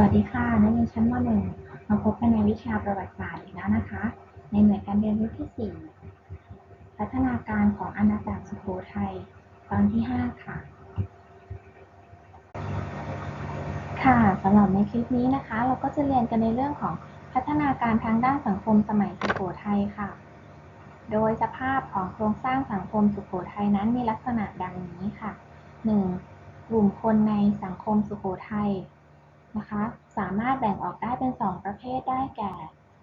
วัสดีค่ะ นักเรียนชั้นม .1 มาพบกันในวิชาประวัติศาสตร์อีกแล้วนะคะ ในหน่วยการเรียนรู้ที่ 4 พัฒนาการของอาณาจักรสุโขทัย ตอนที่ 5 ค่ะ ค่ะสำหรับในคลิปนี้นะคะ เราก็จะเรียนกันในเรื่องของพัฒนาการทางด้านสังคมสมัยสุโขทัยค่ะ โดยสภาพของโครงสร้างสังคมสุโขทัยนั้นมีลักษณะดังนี้ค่ะ 1. กลุ่มคนในสังคมสุโขทัย นะคะ สามารถแบ่งออกได้เป็น 2 ประเภทได้แก่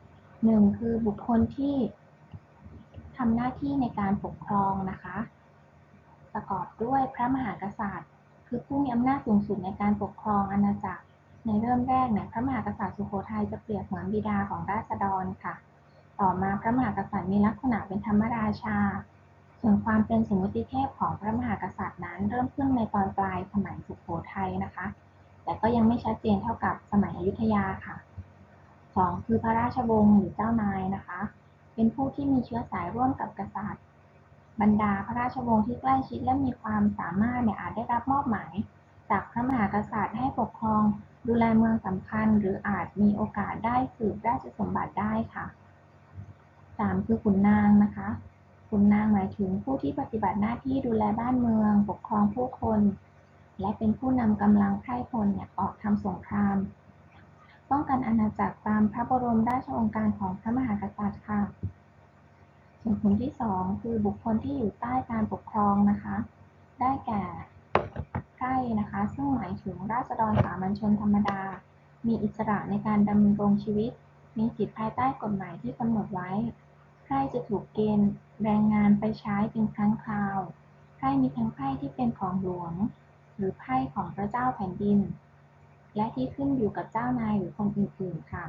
1. คือบุคคลที่ทำหน้าที่ในการปกครองนะคะ ประกอบด้วยพระมหากษัตริย์ คือผู้มีอำนาจสูงสุดในการปกครองอาณาจักร ในเริ่มแรกเนี่ยพระมหากษัตริย์สุโขทัยจะเปรียบเหมือนบิดาของราษฎรค่ะ ต่อมาพระมหากษัตริย์มีลักษณะเป็นธรรมราชา ส่วนความเป็นสมมติเทพของพระมหากษัตริย์นั้น เริ่มขึ้นในตอนปลายสมัยสุโขทัยนะคะ ก็ยังไม่ชัดเจนเท่ากับสมัยอยุธยาค่ะ 2. คือพระราชวงศ์หรือเจ้านายนะคะ เป็นผู้ที่มีเชื้อสายร่วมกับกษัตริย์ บรรดาพระราชวงศ์ที่ใกล้ชิดและมีความสามารถเนี่ยอาจได้รับมอบหมาย จากพระมหากษัตริย์ให้ปกครอง ดูแลเมืองสำคัญ หรืออาจมีโอกาสได้สืบราชสมบัติได้ค่ะ 3. คือขุนนางนะคะขุนนางหมายถึงผู้ที่ปฏิบัติหน้าที่ดูแลบ้านเมือง ปกครองผู้คน และเป็นผู้นำกำลังไพร่พลเนี่ยออกทำสงคราม ป้องกันอาณาจักรตามพระบรมราชโองการของพระมหากษัตริย์ค่ะส่วนกลุ่มที่สองคือบุคคลที่อยู่ใต้การปกครองนะคะ ได้แก่ใกล้นะคะ ซึ่งหมายถึงราษฎรสามัญชนธรรมดา มีอิสระในการดำรงชีวิต มีสิทธิภายใต้กฎหมายที่กำหนดไว้ใครจะถูกเกณฑ์แรงงานไปใช้เป็นครั้งคราวใครมีทั้งไพ่ที่เป็นของหลวง หรือไพ่ของพระเจ้าแผ่นดิน และที่ขึ้นอยู่กับเจ้านายหรือคนอื่นๆค่ะ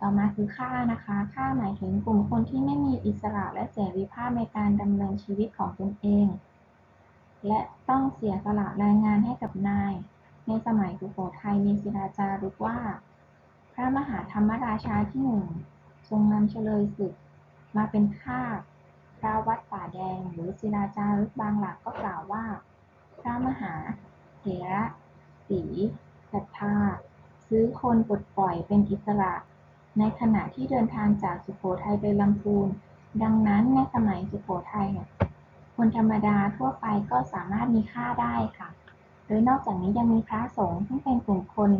ต่อมาคือค่านะคะค่าหมายถึงกลุ่มคนที่ไม่มีอิสระและเสรีภาพในการดำเนินชีวิตของตนเอง และต้องเสียสละแรงงานให้กับนาย ในสมัยสุโขทัยมีศิลาจารึกว่า พระมหาธรรมราชาที่หนึ่งทรงนำเฉลยศึกมาเป็นค่าพระวัดป่าแดงหรือศิลาจารึกบางหลักก็กล่าวว่า พระมหาเถระสีศรัทธา ซื้อคนปลดปล่อยเป็นอิสระ ในขณะที่เดินทางจากสุโขทัยไปลำพูน ดังนั้นในสมัยสุโขทัยเนี่ยคนธรรมดาทั่วไปก็สามารถมีค่าได้ค่ะ โดยนอกจากนี้ยังมีพระสงฆ์ที่เป็นกลุ่มคน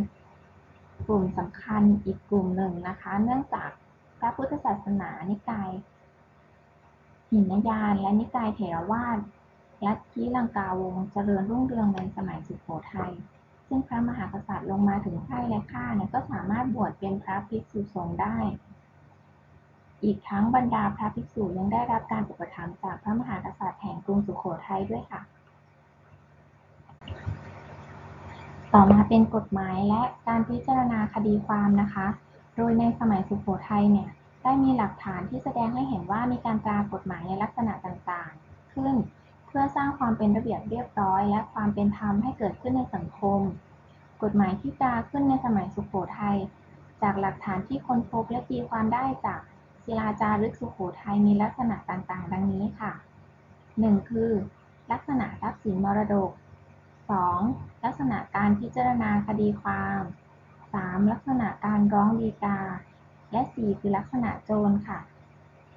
กลุ่มสำคัญอีกกลุ่มหนึ่งนะคะ เนื่องจากพระพุทธศาสนานิกายหินยานและนิกายเถรวาท ลัทธิลังกาวงเจริญรุ่งเรืองในสมัยสุโขทัย ซึ่งพระมหากษัตริย์ลงมาถึงไพร่และข้าเนี่ยก็สามารถบวชเป็นพระภิกษุสงฆ์ได้ อีกทั้งบรรดาพระภิกษุยังได้รับการอุปถัมภ์จากพระมหากษัตริย์แห่งกรุงสุโขทัยด้วยค่ะ ต่อมาเป็นกฎหมายและการพิจารณาคดีความนะคะ โดยในสมัยสุโขทัยเนี่ยได้มีหลักฐานที่แสดงให้เห็นว่ามีการตรากฎหมายในลักษณะต่างๆ ขึ้น พื่อสร้างความเป็นระเบียบเรียบร้อย และความเป็นธรรมให้เกิดขึ้นในสังคม กฎหมายที่ตราขึ้นในสมัยสุโขทัยจากหลักฐานที่ค้นพบและตีความได้จากศิลาจารึกสุโขทัยมีลักษณะต่างๆ ดังนี้ค่ะ 1. คือ ลักษณะรัพย์สินมรดก 2. ลักษณะการพิจารณาคดีความ 3. ลักษณะการร้องดีกา และ 4. คือลักษณะโจรค่ะ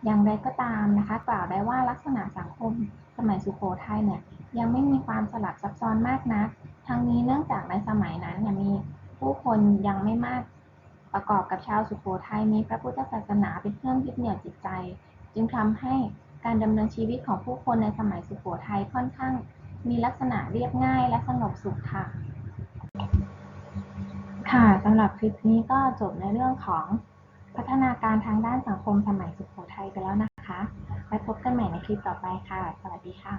อย่างไรก็ตามนะคะ กล่าวได้ว่าลักษณะสังคมสมัยสุโขทัยเนี่ยยังไม่มีความสลับซับซ้อนมากนักทั้งนี้เนื่องจากในสมัยนั้นเนี่ยมีผู้คนยังไม่มากประกอบกับชาวสุโขทัยมีพระพุทธศาสนาเป็นเครื่องยึดเหนี่ยวจิตใจ จึงทำให้การดำเนินชีวิตของผู้คนในสมัยสุโขทัยค่อนข้าง มีลักษณะเรียบง่ายและสงบสุขค่ะ ค่ะสำหรับคลิปนี้ก็จบในเรื่องของ พัฒนาการทางด้านสังคมสมัยสุโขทัยไปแล้วนะคะ ไว้พบกันใหม่ในคลิปต่อไปค่ะ สวัสดีค่ะ